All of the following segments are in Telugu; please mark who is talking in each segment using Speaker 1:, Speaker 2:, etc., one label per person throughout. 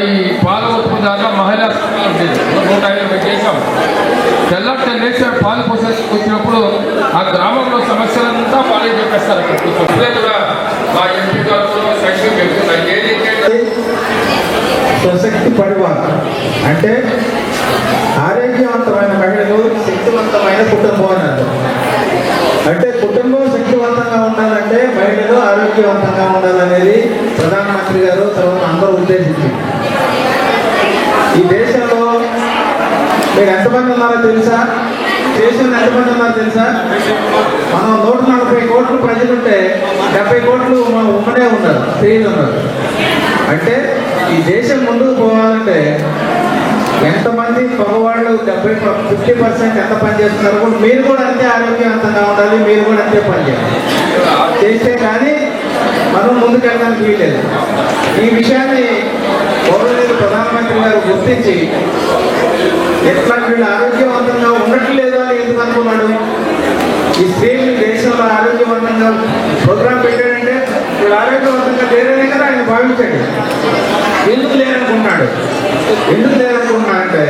Speaker 1: అది పాలు ఉత్పత్తి దాంట్లో మహిళ నూట ఇరవై కేకం తెల్లారి లేచి పాలు పోసేసి వచ్చినప్పుడు ఆ గ్రామంలో సమస్యలంతా వాళ్ళే చెప్పేస్తారు అక్కడ కూర్చొని. కూడా మా ఎంపీ గారు సంఖ్య పెంచుతారు
Speaker 2: సశక్తి పరివార్. అంటే ఆరోగ్యవంతమైన మహిళలు శక్తివంతమైన కుటుంబం అన్నారు అంటే కుటుంబం శక్తివంతంగా ఉండాలంటే మహిళలు ఆరోగ్యవంతంగా ఉండాలనేది ప్రధానమంత్రి గారు తర్వాత అందరూ ఉద్దేశించింది ఈ దేశంలో మీరు ఎంతమంది ఉన్నారో తెలుసా? దేశంలో ఎంతమంది ఉన్నారో తెలుసా? మనం నూట నలభై కోట్లు ప్రజలుంటే డెబ్బై కోట్లు మన ఉమ్మనే ఉన్నారు స్త్రీలు ఉన్నారు. అంటే ఈ దేశం ముందుకు పోవాలంటే ఎంతమంది మగవాళ్ళు డెబ్బై ఫిఫ్టీ పర్సెంట్ ఎంత పని చేస్తున్నారు మీరు కూడా అంతే ఆరోగ్యవంతంగా ఉండాలి మీరు కూడా అంతే పని చేయాలి. చేస్తే కానీ మనం ముందుకెళ్ళడానికి వీలేదు ఈ విషయాన్ని గౌరవనీయులు ప్రధానమంత్రి గారు గుర్తించి ఎట్లా వీళ్ళు ఆరోగ్యవంతంగా ఉండట్లేదు అని ఎందుకు అనుకున్నాడు? ఈ స్త్రీలు దేశంలో ఆరోగ్యవంతంగా ప్రోగ్రాం పెట్టాడంటే వీళ్ళు ఆరోగ్యవంతంగా లేరనే కదా ఆయన భావించాడు. ఎందుకు లేరనుకున్నాడు? ఎందుకు లేరనుకున్నాడంటే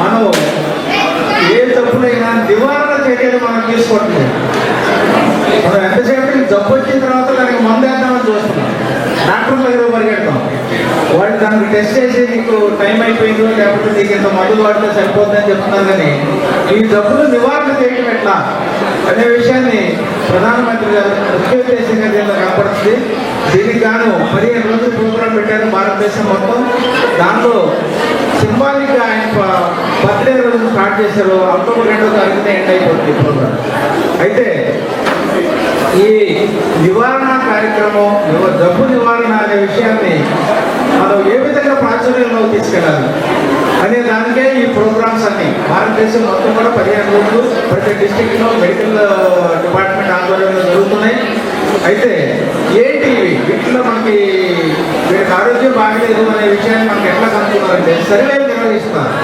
Speaker 2: మనం ఏ తప్పులైనా నివారణ చర్యలు మనం తీసుకోవట్లేదు మనం ఎంతసేపు జబ్బు వచ్చిన తర్వాత దానికి మందు వేద్దామని చూస్తున్నాం డాక్టర్ దగ్గర పరిగెడతాం వాళ్ళు దానికి టెస్ట్ చేసి నీకు టైం అయిపోయిందో లేకపోతే నీకు ఇంత మందు వాడితే సరిపోతుందని చెప్తున్నారు కానీ ఈ జబ్బులు నివారణ చేయడం ఎట్లా అనే విషయాన్ని ప్రధానమంత్రి గారు ముఖ్య ఉద్దేశంగా దీనిలో కనపడుతుంది. దీనికి గాను పదిహేను రోజులు ప్రోగ్రాం పెట్టారు భారతదేశం మొత్తం. దాంట్లో సింబాలిక్ ఆయన పదిహేను రోజులు స్టార్ట్ చేశారు. అక్టోబర్ రెండో తారీఖున ఎండ్ అయిపోతుంది ఈ ప్రోగ్రాం. అయితే ఈ నివారణ కార్యక్రమం జబ్బు నివారణ అనే విషయాన్ని మనం ఏ విధంగా ప్రాచుర్యంలో తీసుకెళ్ళాలి అనే దానికే ఈ ప్రోగ్రామ్స్ అన్ని. భారతదేశం మొత్తం కూడా పదిహేను రోజులు ప్రతి డిస్టిక్లో మెడికల్ డిపార్ట్మెంట్ ఆధ్వర్యంలో జరుగుతున్నాయి. అయితే ఏంటి వీటిలో మనకి వీటికి ఆరోగ్యం బాగలేదు అనే విషయాన్ని మనకి ఎట్లా కనుక్కున్నారంటే సర్వేలు నిర్వహిస్తున్నారు.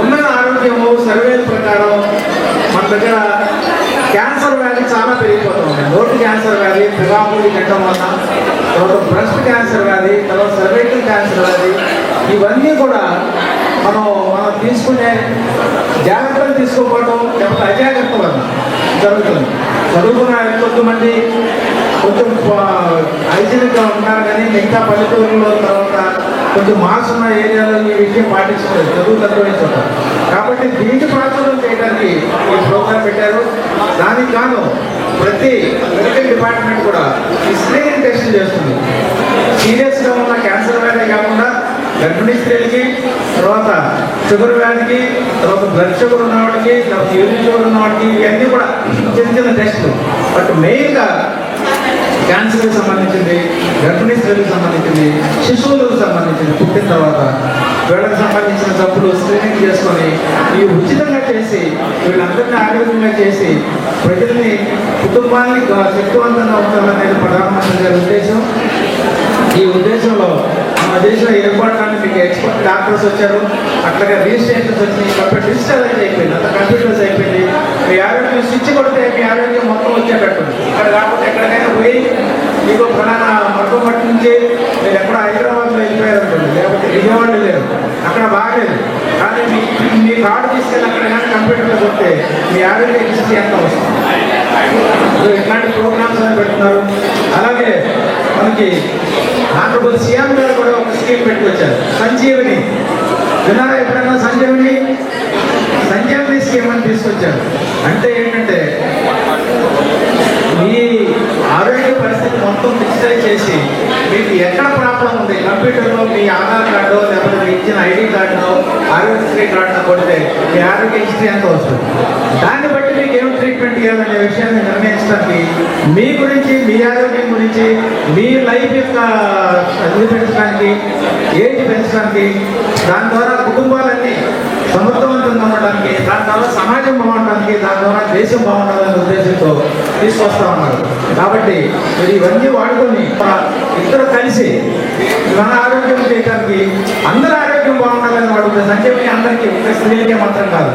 Speaker 2: ఉన్న ఆరోగ్యము సర్వేల ప్రకారం మన దగ్గర క్యాన్సర్ వ్యాధి చాలా పెరిగిపోతుంది నోటి క్యాన్సర్ వ్యాధి పిగాముడి తినడం వల్ల తర్వాత బ్రెస్ట్ క్యాన్సర్ కానీ తర్వాత సర్వైకల్ క్యాన్సర్ కానీ ఇవన్నీ కూడా మనం మనం తీసుకునే జాగ్రత్తలు తీసుకోకపోవడం లేకపోతే అజాగ్రత్త వల్ల జరుగుతుంది. చదువుకున్న కొంతమంది కొంచెం హైజీనిక్గా ఉంటారు కానీ మిగతా పల్లెటూరులో తర్వాత కొంచెం మాస్ ఉన్న ఏరియాలో ఈ విషయం పాటించలేదు. చదువు తక్కువ కాబట్టి దీన్ని ప్రాచుర్యం చేయడానికి ఈ పెట్టారు. దానికి గాను ప్రతి మెడికల్ డిపార్ట్మెంట్ కూడా ఈ స్క్రీనింగ్ టెస్ట్ చేస్తుంది సీరియస్గా ఉన్న క్యాన్సర్ వ్యాధి కాకుండా గర్భిణీ స్త్రీలకి తర్వాత షుగర్ వ్యాధికి తర్వాత బ్లడ్ షుగర్ ఉన్నవాడికి తర్వాత యూరిన్ షుగర్ ఉన్నవాడికి ఇవన్నీ కూడా చిన్న చిన్న టెస్టులు. బట్ మెయిన్గా క్యాన్సర్కి సంబంధించింది గర్భిణీ స్త్రీలకు సంబంధించింది శిశువులకు సంబంధించింది పుట్టిన తర్వాత వీళ్ళకి సంబంధించిన జబ్బులు స్క్రీనింగ్ చేసుకొని ఈ ఉచితంగా చేసి వీళ్ళందరినీ ఆరోగ్యంగా చేసి ప్రజల్ని కుటుంబాన్ని శక్తివంతంగా ఉండాలనేది ప్రధానమంత్రి గారి ఉద్దేశం. ఈ ఉద్దేశంలో మన దేశంలో ఏర్పడటానికి మీకు ఎక్స్పర్ట్ డాక్టర్స్ వచ్చారు అట్లాగే రిజిస్ట్రేషన్స్ వచ్చినాయి కంప్యూటర్ డిజిటలైజ్ అయిపోయింది అంత కంప్యూటర్స్ అయిపోయింది. మీ ఆరోగ్యం స్విచ్ కొడితే మీ ఆరోగ్యం మొట్టమొదటి మీరు ఎక్కడ హైదరాబాద్లో వెళ్ళిపోయారనుకోండి లేకపోతే విజయవాడ లేరు అక్కడ బాగలేదు. కానీ మీ మీ కార్డు తీసుకెళ్ళి అక్కడ కానీ కంప్యూటర్లో కొడితే మీ ఆరోగ్య హిస్టరీ ఎంత వస్తుంది. ఎట్లాంటి ఇట్లాంటి ప్రోగ్రామ్స్ అని పెడుతున్నారు. అలాగే మనకి ఆంధ్రప్రదేశ్ సీఎం గారు కూడా ఒక స్కీమ్ పెట్టుకొచ్చారు. సంజీవని. విన్నారా ఎప్పుడన్నా సంజీవిని సంజీవని స్కీమ్ అని తీసుకొచ్చారు అంటే ఏంటంటే మీ ఆరోగ్య పరిస్థితి మొత్తం డిజిటైజ్ చేసి మీకు ఎక్కడ ప్రాబ్లం ఉంది? కంప్యూటర్లో మీ ఆధార్ కార్డు లేకపోతే మీ ఇచ్చిన ఐడి కార్డునో ఆరోగ్యశ్రీ కార్డును కొడితే మీ ఆరోగ్య హిస్టరీ ఎంత వస్తుంది? దాన్ని బట్టి మీకు ఏం ట్రీట్మెంట్ ఇవ్వాలనే విషయాన్ని నిర్ణయించడానికి మీ గురించి మీ ఆరోగ్యం గురించి మీ లైఫ్ యొక్క ఇది పెంచడానికి ఏజ్ పెంచడానికి దాని ద్వారా కుటుంబాలను సమర్థవంతంగా ఉండడానికి దాని ద్వారా సమాజం బాగుండడానికి దాని ద్వారా దేశం బాగుండాలనే ఉద్దేశంతో తీసుకొస్తా ఉన్నారు. కాబట్టి మీరు ఇవన్నీ వాడుకొని ఇద్దరు కలిసి మన ఆరోగ్యం చేయడానికి అందరి ఆరోగ్యం బాగుండాలని వాడుతుంది సంక్షేమం అందరికీ ఒక స్త్రీలకే మాత్రం కాదు.